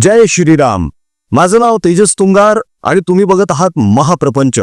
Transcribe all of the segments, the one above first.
जय श्रीराम. माझं नाव तेजस तुंगार आणि तुम्ही बघत आहात महाप्रपंच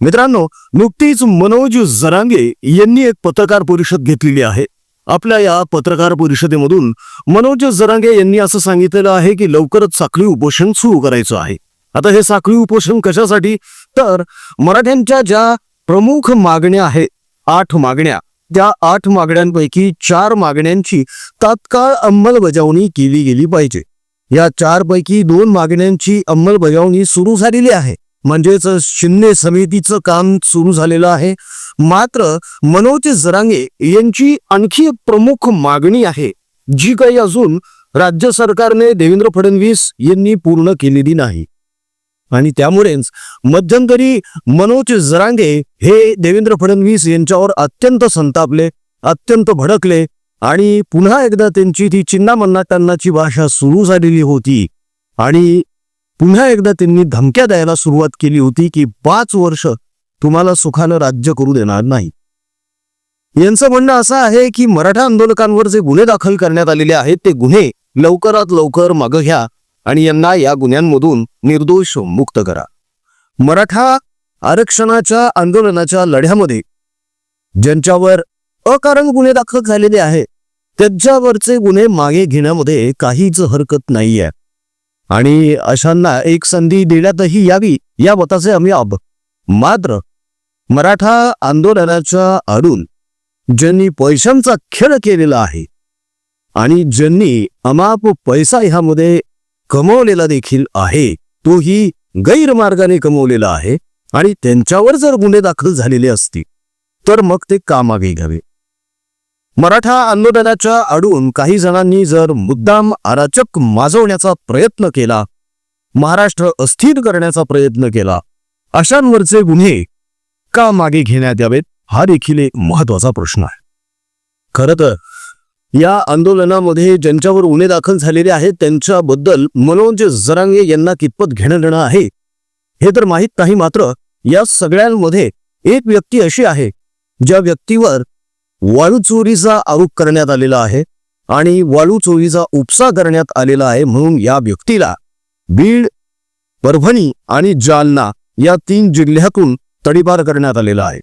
मित्रांनो नुकतीच मनोज जरांगे यांनी एक पत्रकार परिषद घेतलेली आहे. आपल्या या पत्रकार परिषदेमधून मनोज जरांगे यांनी असं सांगितलेलं आहे की लवकरच साखळी उपोषण सुरू करायचं आहे. आता हे साखळी उपोषण कशासाठी? तर मराठ्यांच्या ज्या प्रमुख मागण्या आहेत आठ मागण्या त्या आठ मागण्यांपैकी चार मागण्यांची तात्काळ अंमलबजावणी केली गेली पाहिजे. या चार पैकी दोन मागण्यांची अंमलबजावणी सुरू झालेली आहे. म्हणजेच शिंदे समितीचं काम सुरू झालेलं आहे. मात्र मनोज जरांगे यांची आणखी एक प्रमुख मागणी आहे जी काही अजून राज्य सरकारने देवेंद्र फडणवीस यांनी पूर्ण केलेली नाही. आणि त्यामुळेच मध्यंतरी मनोज जरांगे हे देवेंद्र फडणवीस यांच्यावर अत्यंत संतापले अत्यंत भडकले आणि पुन्हा एकदा त्यांची ती चिन्नामन्नाटांनाची भाषा सुरू झालेली होती. आणि पुन्हा एकदा त्यांनी धमक्या द्यायला सुरुवात केली होती की पाच वर्ष तुम्हाला सुखानं राज्य करू देणार नाही. यांचं म्हणणं असं आहे की मराठा आंदोलकांवर जे गुन्हे दाखल करण्यात आलेले आहेत ते गुन्हे लवकरात लवकर मागं घ्या आणि यांना या गुन्ह्यांमधून निर्दोष मुक्त करा. मराठा आरक्षणाच्या आंदोलनाच्या लढ्यामध्ये ज्यांच्यावर अकारण गुन्हे दाखल झालेले आहे त्यांच्यावरचे गुन्हे मागे घेण्यामध्ये काहीच हरकत नाहीये. आणि अशांना एक संधी देण्यातही यावी या मताचे आम्ही आब मात्र मराठा आंदोलनाच्या आडून ज्यांनी पैशांचा खेळ केलेला आहे आणि ज्यांनी अमाप पैसा ह्यामध्ये कमवलेला देखील आहे तोही गैरमार्गाने कमवलेला आहे आणि त्यांच्यावर जर गुन्हे दाखल झालेले असतील तर मग ते का मागे घ्यावे. मराठा आंदोलनाच्या आडून काही जणांनी जर मुद्दाम अराचक माजवण्याचा प्रयत्न केला महाराष्ट्र अस्थिर करण्याचा प्रयत्न केला अशांवरचे गुन्हे का मागे घेण्यात यावेत हा देखील एक महत्त्वाचा प्रश्न आहे. खरं तर या आंदोलनामध्ये ज्यांच्यावर गुन्हे दाखल झालेले आहेत त्यांच्याबद्दल मनोज जरांगे यांना कितपत घेणं देणं आहे हे तर माहीत नाही मात्र या सगळ्यांमध्ये एक व्यक्ती अशी आहे ज्या व्यक्तीवर वाळू चोरीचा आरोप करण्यात आलेला आहे आणि वाळू चोरीचा उपसा करण्यात आलेला आहे म्हणून या व्यक्तीला बीड परभणी आणि जालना या तीन जिल्ह्यातून तडीपार करण्यात आलेला आहे.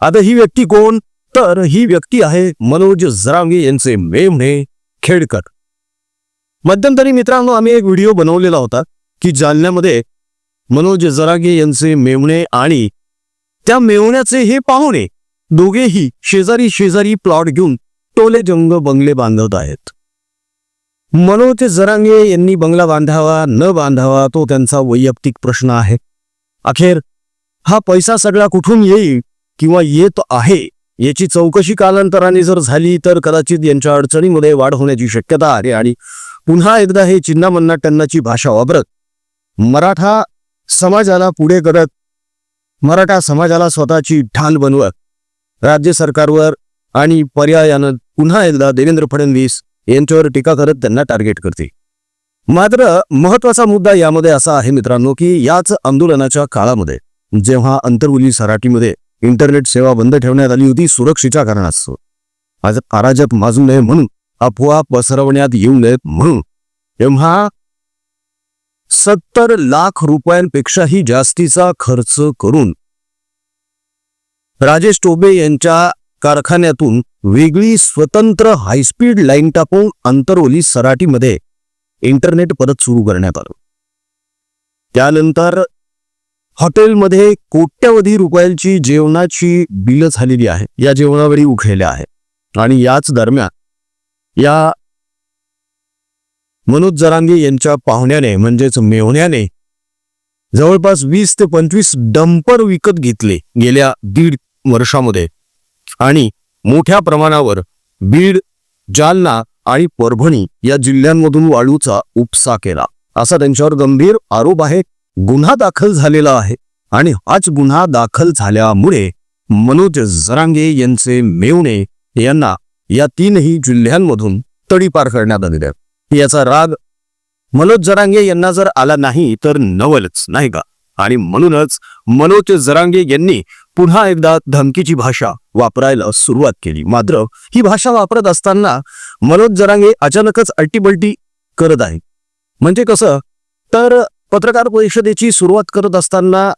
आता ही व्यक्ती कोण? तर ही व्यक्ती आहे मनोज जरांगे यांचे मेमणे खेडकर. मध्यंतरी मित्रांनो आम्ही एक व्हिडिओ बनवलेला होता की जालन्यामध्ये मनोज जरांगे यांचे मेवणे आणि त्या मेवण्याचे हे पाहुणे दोघेही शेजारी शेजारी प्लॉट घेऊन टोले जंग बंगले बांधत आहेत. मनोज जरांगे यांनी बंगला बांधावा न बांधावा तो त्यांचा वैयक्तिक प्रश्न आहे. अखेर हा पैसा सगळा कुठून येईल किंवा येत आहे याची चौकशी कालांतराने जर झाली तर कदाचित यांच्या अडचणीमध्ये वाढ होण्याची शक्यता आहे आणि पुन्हा एकदा हे चिन्नामन्ना टन्नाची भाषा वापरत मराठा समाजाला पुढे करत मराठा समाजाला स्वतःची ढाल बनवत राज्य सरकारवर आणि पर्यायानं पुन्हा एकदा देवेंद्र फडणवीस यांच्यावर टीका करत त्यांना टार्गेट करते. मात्र महत्त्वाचा मुद्दा यामध्ये असा आहे मित्रांनो की याच आंदोलनाच्या काळामध्ये जेव्हा अंतर्गुली सराटीमध्ये इंटरनेट सेवा बंद ठेवण्यात आली होती सुरक्षेच्या कारणास्तव. आज अराजक माजू नये म्हणून अफवा पसरवण्यात येऊ नयेत म्हणून तेव्हा सत्तर लाख रुपयांपेक्षाही जास्तीचा खर्च करून राजेश टोबे यांच्या कारखान्यातून वेगळी स्वतंत्र हायस्पीड लाईन टाकून अंतरवली सराटीमध्ये इंटरनेट परत सुरू करण्यात आलं. त्यानंतर हॉटेलमध्ये कोट्यवधी रुपयांची जेवणाची बिलं झालेली आहे. या जेवणावेळी उठलेल्या आहे आणि याच दरम्यान या मनोज जरांगे यांच्या पाहुण्याने म्हणजेच मेवण्याने जवळपास वीस ते पंचवीस डंपर विकत घेतले गेल्या दीड वर्षामध्ये. आणि मोठ्या प्रमाणावर बीड जालना आणि परभणी या जिल्ह्यांमधून वाळूचा उपसा केला. असा त्यांच्यावर गंभीर आरोप आहे. गुन्हा दाखल झालेला आहे. आणि हाच गुन्हा दाखल झाल्यामुळे मनोज जरांगे यांचे मेवणे यांना या तीनही जिल्ह्यांमधून तडीपार करण्यात आलेले आहे याचा राग मनोज जरांगे यांना जर आला नाही तर नवलच नाही का? आणि म्हणूनच मनोज जरांगे यांनी पुन्हा एकदा धमकीची भाषा वापरायला सुरुवात केली. मात्र ही भाषा वापरत असताना मनोज जरांगे अचानकच अट्टीबलटी करत आहे म्हणजे कसं? तर पत्रकार परिषदेची सुरुवात करत असताना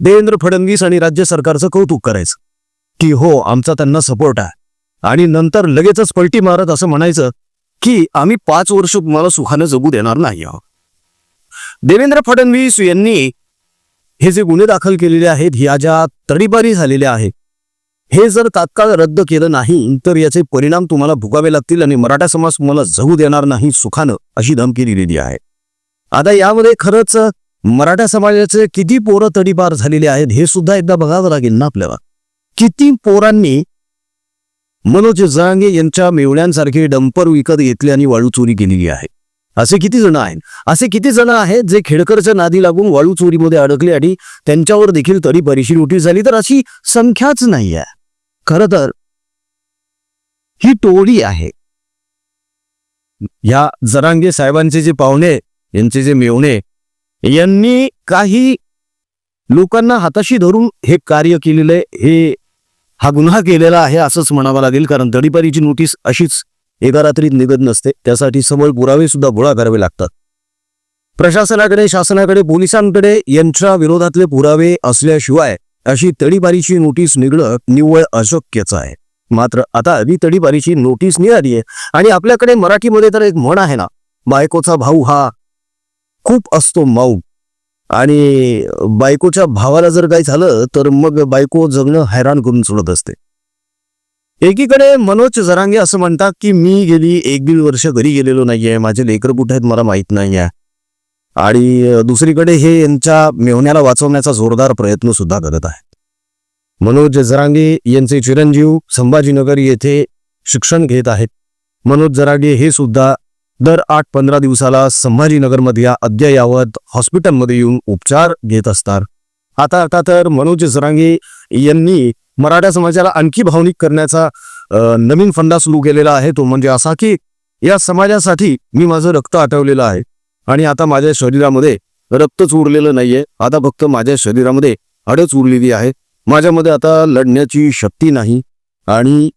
देवेंद्र फडणवीस आणि राज्य सरकारचं कौतुक करायचं. की हो आमचा त्यांना सपोर्ट आहे. आणि नंतर लगेचच पलटी मारत असं म्हणायचं की आम्ही पाच वर्ष तुम्हाला सुखानं जगू देणार नाही आहोत. देवेंद्र फडणवीस यांनी हे जे गुन्हे दाखल केलेले आहेत ह्या ज्या तडीपारी झालेल्या आहेत हे जर तात्काळ रद्द केलं नाही तर याचे परिणाम तुम्हाला भोगावे लागतील आणि मराठा समाज तुम्हाला जगू देणार नाही सुखानं अशी धमकी दिलेली आहे. आता यामध्ये खरंच मराठा समाजाचे किती पोरं तडीपार झालेले आहेत हे सुद्धा एकदा बघावं लागेल ना आपल्याला. किती पोरांनी मनोज जरांगे यांच्या मेवण्यांसारखे डंपर विकत घेतले आणि वाळू चोरी केलेली आहे. असे किती जण आहेत? असे किती जण आहेत जे खेडकरच्या नादी लागून वाळू चोरीमध्ये अडकले आणि त्यांच्यावर देखील तरी बरीचशी नोटीस झाली? तर अशी संख्याच नाही आहे खर तर ही टोळी आहे. या जरांगे साहेबांचे जे पाहुणे यांचे जे मेवणे यांनी काही लोकांना हाताशी धरून हे कार्य केलेलं हे हा गुन्हा केलेला आहे असंच म्हणावं लागेल कारण दडीपारीची नोटीस अशीच एका रात्रीत निघत नसते. त्यासाठी सबळ पुरावे सुद्धा गोळा करावे लागतात. प्रशासनाकडे शासनाकडे पोलिसांकडे यांच्या विरोधातले पुरावे असल्याशिवाय अशी तडीपारीची नोटीस निघणं निव्वळ अशक्यच आहे. मात्र आता ही तडीपारीची नोटीस निघाली आहे आणि आपल्याकडे मराठीमध्ये तर एक म्हण आहे ना बायकोचा भाऊ हा खूप असतो माऊ. आणि बायकोच्या भावाला जर काही झालं तर मग बायको जगणं हैराण करून सोडत असते. एकीकडे मनोज जरांगे असं म्हणतात की मी गेली एक दीड वर्ष घरी गेलेलो नाहीये माझे लेकर कुठे आहेत मला माहीत नाहीये. आणि दुसरीकडे हे यांच्या मेहण्याला वाचवण्याचा जोरदार प्रयत्न सुद्धा करत आहे मनोज जरांगे यांचे चिरंजीव संभाजीनगर येथे शिक्षण घेत आहेत. मनोज जरांगे हे सुद्धा दर आठ पंधरा दिवसाला संभाजीनगरमधल्या अद्ययावत हॉस्पिटलमध्ये येऊन उपचार घेत असतात. आता आता तर मनोज जरांगे यांनी मराठा समाजाला आणखी भावनिक करण्याचा नवीन फंडा सुरू केलेला आहे तो म्हणजे असा की या समाजासाठी मी माझं रक्त आटवलेलं आहे. आणि आता माझ्या शरीरामध्ये रक्तच उरलेलं नाहीये. आता फक्त माझ्या शरीरामध्ये अडच उरलेली आहे. माझ्यामध्ये आता लढण्याची शक्ती नाही. आणि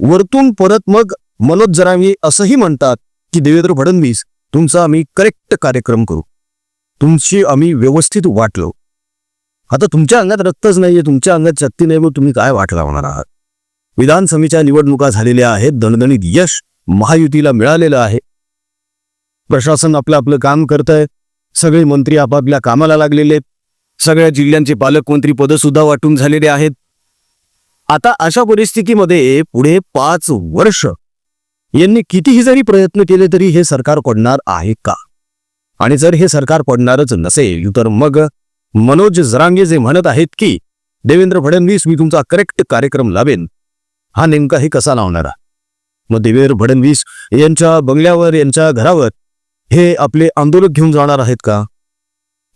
वरतून परत मग मनोज जरांगे असंही म्हणतात की देवेंद्र फडणवीस तुमचा आम्ही करेक्ट कार्यक्रम करू. तुमची आम्ही व्यवस्थित वाटलो आता तुमच्या अंगात रक्तच नाहीये तुमच्या अंगात शक्ती नाही मग तुम्ही काय वाट लावणार आहात? विधानसभेच्या निवडणुका झालेल्या आहेत दणदणीत यश महायुतीला मिळालेलं आहे. प्रशासन आपलं आपलं काम करत आहे सगळे मंत्री आपापल्या कामाला लागलेले आहेत सगळ्या जिल्ह्यांचे पालकमंत्री पद सुद्धा वाटून झालेले आहेत. आता अशा परिस्थितीमध्ये पुढे पाच वर्ष यांनी कितीही जरी प्रयत्न केले तरी हे सरकार पडणार आहे का? आणि जर हे सरकार पडणारच नसेल तर मग मनोज जरांगे जे म्हणत आहेत की देवेंद्र फडणवीस मी तुमचा करेक्ट कार्यक्रम लावेन. हा नेमका हे कसा लावणारा? मग देवेंद्र फडणवीस यांच्या बंगल्यावर यांच्या घरावर हे आपले आंदोलक घेऊन जाणार आहेत का?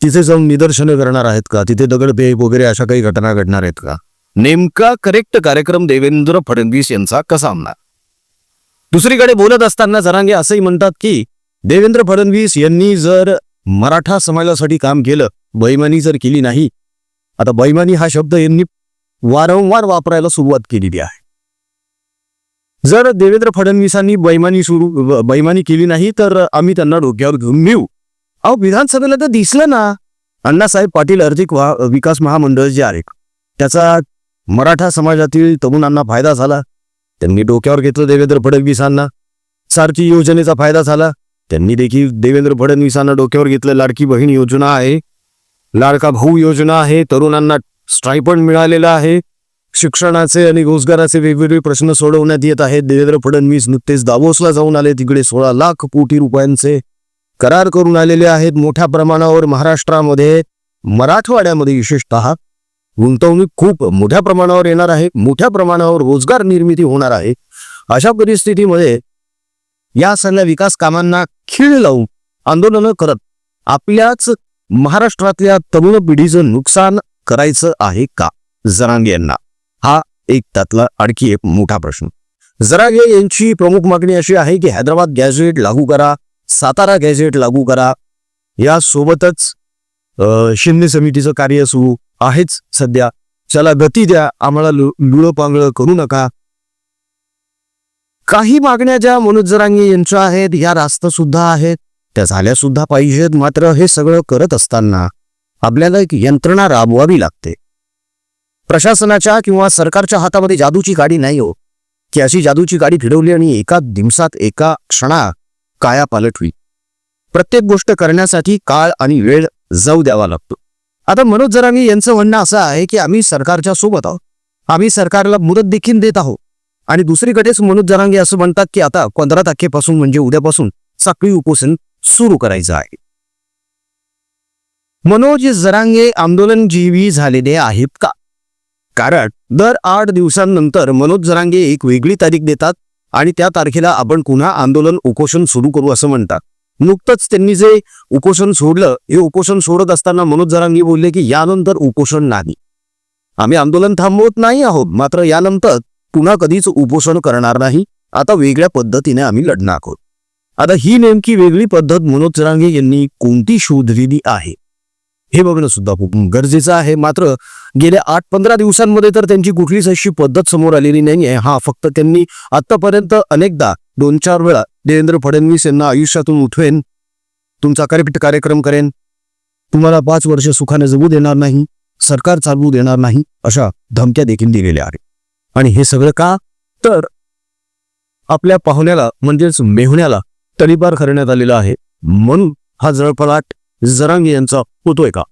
तिथे जाऊन निदर्शनं करणार आहेत का? तिथे दगडफेक वगैरे अशा काही घटना घडणार आहेत का? नेमका करेक्ट कार्यक्रम देवेंद्र फडणवीस यांचा कसा आणणार? दुसरीकडे बोलत असताना जरांगे असंही म्हणतात की देवेंद्र फडणवीस यांनी जर मराठा समाजासाठी काम केलं बैमानी जर केली नाही आता बैमानी हा शब्द यांनी वारंवार वापरायला सुरुवात केलेली आहे. जर देवेंद्र फडणवीसांनी बैमानी सुरू बैमानी केली नाही तर आम्ही त्यांना डोक्यावर घेऊन नेऊ. अहो विधानसभेला तर दिसलं ना. अण्णासाहेब पाटील आर्थिक वा- विकास महामंडळ जे आहे त्याचा मराठा समाजातील तरुणांना फायदा झाला. त्यांनी डोक्यावर घेतलं देवेंद्र फडणवीसांना. सारथी योजनेचा फायदा झाला. त्यांनी देखील देवेंद्र फडणवीसांना डोक्यावर घेतलं लाडकी बहीण योजना आहे लाडका भाऊ योजना आहे तरुणांना स्ट्रायपंड मिळालेला आहे शिक्षणाचे आणि रोजगाराचे वेगवेगळे प्रश्न सोडवण्यात येत आहेत. देवेंद्र फडणवीस नुकतेच दावोसला जाऊन आले. तिकडे सोळा लाख कोटी रुपयांचे करार करून आलेले आहेत. मोठ्या प्रमाणावर महाराष्ट्रामध्ये मराठवाड्यामध्ये विशेषतः गुंतवणूक खूप मोठ्या प्रमाणावर येणार आहे. मोठ्या प्रमाणावर रोजगार निर्मिती होणार आहे. अशा परिस्थितीमध्ये या सगळ्या विकास कामांना खीळ लावून आंदोलनं करत आपल्याच महाराष्ट्रातल्या तरुण पिढीचं नुकसान करायचं आहे का? जरांगे यांना. हा एक त्यातला आणखी एक मोठा प्रश्न. जरांगे यांची प्रमुख मागणी अशी आहे की हैदराबाद गॅझेट लागू करा सातारा गॅझेट लागू करा. या सोबतच शिंदे समितीचं कार्य सुरू आहेच सध्या. त्याला गती द्या आम्हाला लु पांगळं करू नका. काही मागण्या ज्या मनोज जरांगे यांच्या आहेत या रास्त सुद्धा आहेत त्या झाल्या सुद्धा पाहिजेत. मात्र हे सगळं करत असताना आपल्याला एक यंत्रणा राबवावी लागते. प्रशासनाच्या किंवा सरकारच्या हातामध्ये जादूची गाडी नाही हो. की अशी जादूची गाडी फिरवली आणि एका दिवसात एका क्षणा काया पालटवी. प्रत्येक गोष्ट करण्यासाठी काळ आणि वेळ जाऊ द्यावा लागतो. आता मनोज जरांगे यांचं म्हणणं असं आहे की आम्ही सरकारच्या सोबत आहोत. आम्ही सरकारला मुदत देखील देत आहोत. आणि दुसरीकडेच मनोज जरांगे असं म्हणतात की आता पंधरा तारखेपासून म्हणजे उद्यापासून साखळी उपोषण सुरू करायचं आहे. मनोज जरांगे आंदोलनजीवी झालेले आहेत का? कारण दर आठ दिवसांनंतर मनोज जरांगे एक वेगळी तारीख देतात आणि त्या तारखेला आपण पुन्हा आंदोलन उपोषण सुरू करू असं म्हणतात. नुकतंच त्यांनी जे उपोषण सोडलं हे उपोषण सोडत असताना मनोज जरांगे बोलले की यानंतर उपोषण नाही. आम्ही आंदोलन थांबवत नाही आहोत मात्र यानंतर पुन्हा कधीच उपोषण करणार नाही. आता वेगळ्या पद्धतीने आम्ही लढणार आहोत. आता ही नेमकी वेगळी पद्धत मनोज जरांगे यांनी कोणती शोधलेली आहे? हे बघणं सुद्धा खूप गरजेचं आहे. मात्र गेल्या आठ पंधरा दिवसांमध्ये तर त्यांची कुठलीच अशी पद्धत समोर आलेली नाहीये. हा फक्त त्यांनी आतापर्यंत अनेकदा दोन चार वेळा देवेंद्र फडणवीस यांना आयुष्यातून उठवेन तुमचा कार्यपिट कार्यक्रम करेन. तुम्हाला पाच वर्ष सुखाने जगू देणार नाही सरकार चालवू देणार नाही अशा धमक्या देखील दिलेल्या आहेत. आणि हे सगळं का? तर आपल्या पाहुण्याला म्हणजेच मेहुण्याला तडीपार करण्यात आलेला आहे. म्हणून हा जळफळाट जरांगे यांचा होतोय का?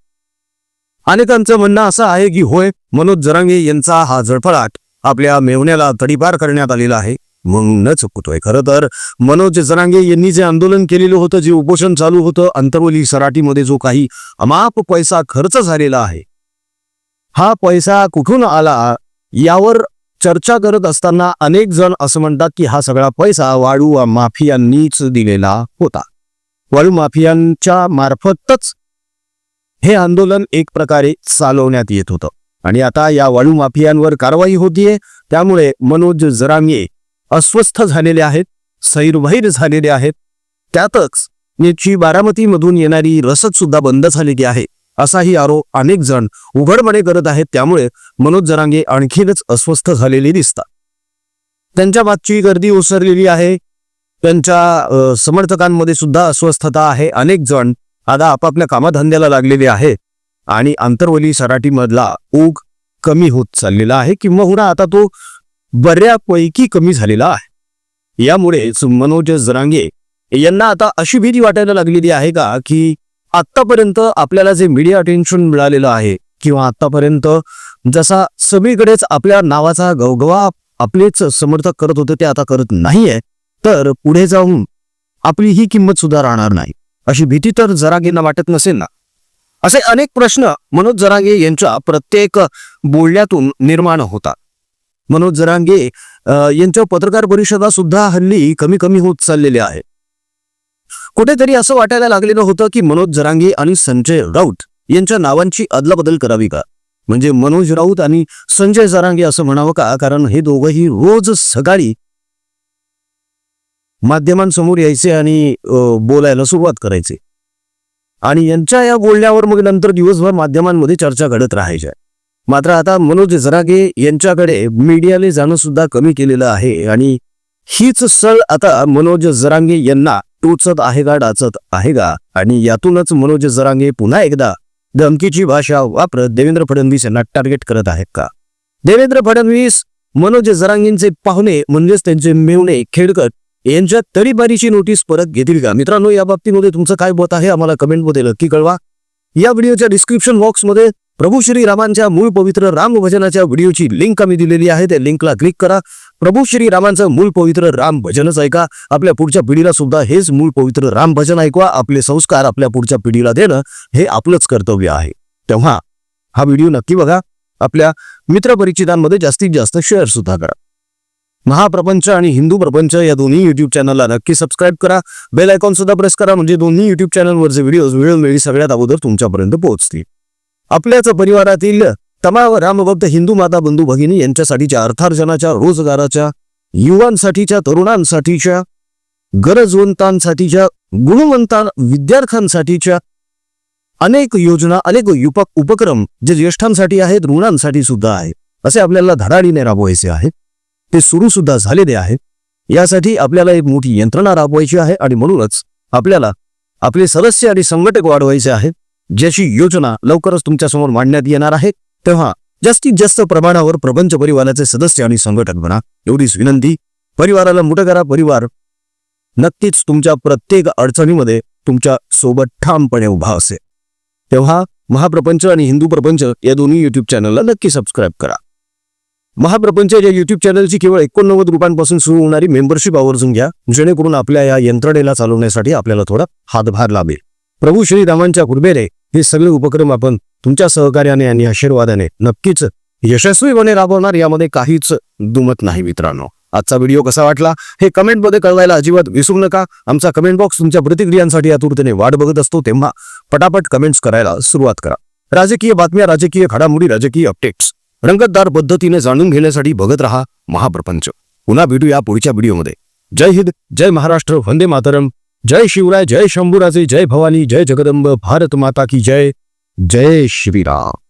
अनेकांचं म्हणणं असं आहे की होय मनोज जरांगे यांचा हा जळफळाट आपल्या मेहुण्याला तडीपार करण्यात आलेला आहे. म्हणूनच होतोय. खरं तर मनोज जरांगे यांनी जे आंदोलन केलेलं होतं जे उपोषण चालू होतं अंतरवली सराटीमध्ये जो काही अमाप पैसा खर्च झालेला आहे हा पैसा कुठून आला? यावर चर्चा करत असताना अनेक जण असं म्हणतात की हा सगळा पैसा वाळू माफियांनीच दिलेला होता. वाळू माफियांच्या मार्फतच हे आंदोलन एक प्रकारे चालवण्यात येत होतं. आणि आता या वाळू माफियांवर कारवाई होतीये. त्यामुळे मनोज जरांगे अस्वस्थ झालेले आहेत सैरभैर झालेले आहेत. त्यातच याची बारामतीमधून येणारी रसद सुद्धा बंद झालेली आहे. असाही आरोप अनेक जण उघडपणे करत आहेत. त्यामुळे मनोज जरांगे आणखीनच अस्वस्थ झालेले दिसतात. त्यांच्या मागची गर्दी ओसरलेली आहे. त्यांच्या समर्थकांमध्ये सुद्धा अस्वस्थता आहे. अनेक जण आता आपापल्या कामाधंद्याला लागलेले आहेत आणि आंतरवली सराटीमधला ओघ कमी होत चाललेला आहे किंवा आता तो बऱ्यापैकी कमी झालेला आहे. यामुळे मनोज जरांगे यांना आता अशी भीती वाटायला लागलेली आहे का की आतापर्यंत आपल्याला जे मीडिया अटेन्शन मिळालेलं आहे किंवा आतापर्यंत जसा सगळीकडेच आपल्या नावाचा गवगवा आपलेच समर्थक करत होते ते आता करत नाहीये तर पुढे जाऊन आपली ही किंमत सुद्धा राहणार नाही. अशी भीती तर जरागेंना वाटत नसेल ना? असे अनेक प्रश्न मनोज जरांगे यांच्या प्रत्येक बोलण्यातून निर्माण होतात. मनोज जरांगे यांच्या पत्रकार परिषदा सुद्धा हल्ली कमी कमी होत चाललेल्या आहेत. कुठेतरी असं वाटायला लागलेलं होतं की मनोज जरांगे आणि संजय राऊत यांच्या नावांची अदलाबदल करावी का? म्हणजे मनोज राऊत आणि संजय जरांगे असं म्हणावं का? कारण हे दोघंही रोज सकाळी माध्यमांसमोर यायचे आणि बोलायला सुरुवात करायचे. आणि यांच्या या बोलण्यावर मग नंतर दिवसभर माध्यमांमध्ये चर्चा घडत राहायच्या. मात्र आता मनोज जरागे यांच्याकडे मीडियाले जाणं सुद्धा कमी केलेलं आहे आणि हीच सळ आता मनोज जरांगे यांना टोचत आहे का डाचत आहे का आणि यातूनच मनोज जरांगे पुन्हा एकदा धमकीची भाषा वापरत देवेंद्र फडणवीस यांना टार्गेट करत आहेत का? देवेंद्र फडणवीस मनोज जरांगेंचे पाहुणे म्हणजेच त्यांचे मेवणे खेडकर यांच्या तडीपारीची नोटीस परत घेतील का? मित्रांनो या बाबतीमध्ये तुमचं काय मत आहे? आम्हाला कमेंटमध्ये नक्की कळवा. या व्हिडिओच्या डिस्क्रिप्शन बॉक्समध्ये प्रभू श्री रामांच्या मूळ पवित्र राम भजनाच्या व्हिडिओची लिंक आम्ही दिलेली आहे त्या लिंकला क्लिक करा. प्रभू श्री रामांचं मूळ पवित्र राम भजनच ऐका. आपल्या पुढच्या पिढीला सुद्धा हेच मूळ पवित्र राम भजन ऐकवा. आपले संस्कार आपल्या पुढच्या पिढीला देणं हे आपलंच कर्तव्य आहे. तेव्हा हा व्हिडिओ नक्की बघा. आपल्या मित्रपरिचितांमध्ये जास्तीत जास्त शेअर सुद्धा करा. महाप्रपंच आणि हिंदू प्रपंच या दोन्ही युट्यूब चॅनलला नक्की सबस्क्राईब करा. बेल आयकॉन सुद्धा प्रेस करा म्हणजे दोन्ही युट्यूब चॅनलवरचे व्हिडिओज वेळोवेळी सगळ्यात अगोदर तुमच्यापर्यंत पोहोचतील. आपल्याच परिवारातील तमाव रामभक्त हिंदू माता बंधू भगिनी यांच्यासाठीच्या अर्थार्जनाच्या रोजगाराच्या युवांसाठीच्या तरुणांसाठीच्या गरजवंतांसाठीच्या गुणवंता विद्यार्थ्यांसाठीच्या अनेक योजना अनेक युपक उपक्रम जे ज्येष्ठांसाठी आहेत ऋणांसाठी सुद्धा आहे असे आपल्याला धडाडीने राबवायचे आहेत ते सुरू सुद्धा झालेले आहे. यासाठी आपल्याला एक मोठी यंत्रणा राबवायची आहे आणि म्हणूनच आपल्याला आपले सदस्य आणि संघटक वाढवायचे आहेत ज्याची योजना लवकरच तुमच्यासमोर मांडण्यात येणार आहे तेव्हा जास्तीत जास्त प्रमाणावर प्रपंच परिवाराचे सदस्य आणि संघटक बना एवढीच विनंती. परिवाराला मोठं करा परिवार नक्कीच तुमच्या प्रत्येक अडचणीमध्ये तुमच्यासोबत ठामपणे उभा असेल. तेव्हा महाप्रपंच आणि हिंदू प्रपंच या दोन्ही युट्यूब चॅनलला नक्की सबस्क्राईब करा. महाप्रपंच या युट्यूब चॅनलची केवळ एकोणनव्वद रुपयांपासून सुरू होणारी मेंबरशिप आवर्जून घ्या जेणेकरून आपल्या या यंत्रणेला चालवण्यासाठी आपल्याला थोडा हातभार लाभेल. प्रभू श्रीरामांच्या कृपेने हे सगळे उपक्रम आपण तुमच्या सहकार्याने आणि आशीर्वादाने नक्कीच यशस्वीपणे राबवणार यामध्ये काहीच दुमत नाही मित्रांनो. आजचा व्हिडिओ कसा वाटला हे कमेंटमध्ये कळवायला अजिबात विसरू नका. आमचा कमेंट बॉक्स तुमच्या प्रतिक्रियांसाठी आतुरतेने वाट बघत असतो तेव्हा पटापट कमेंट्स करायला सुरुवात करा. राजकीय बातम्या राजकीय घडामोडी राजकीय अपडेट्स रंगतदार पद्धतीने जाणून घेण्यासाठी बघत रहा महाप्रपंच. पुन्हा भेटूया पुढच्या व्हिडिओमध्ये. जय हिंद जय महाराष्ट्र वंदे मातरम. जय शिवराय जय शंभूराजे जय भवानी जय जगदंब भारत माता की जय। जय श्रीराम।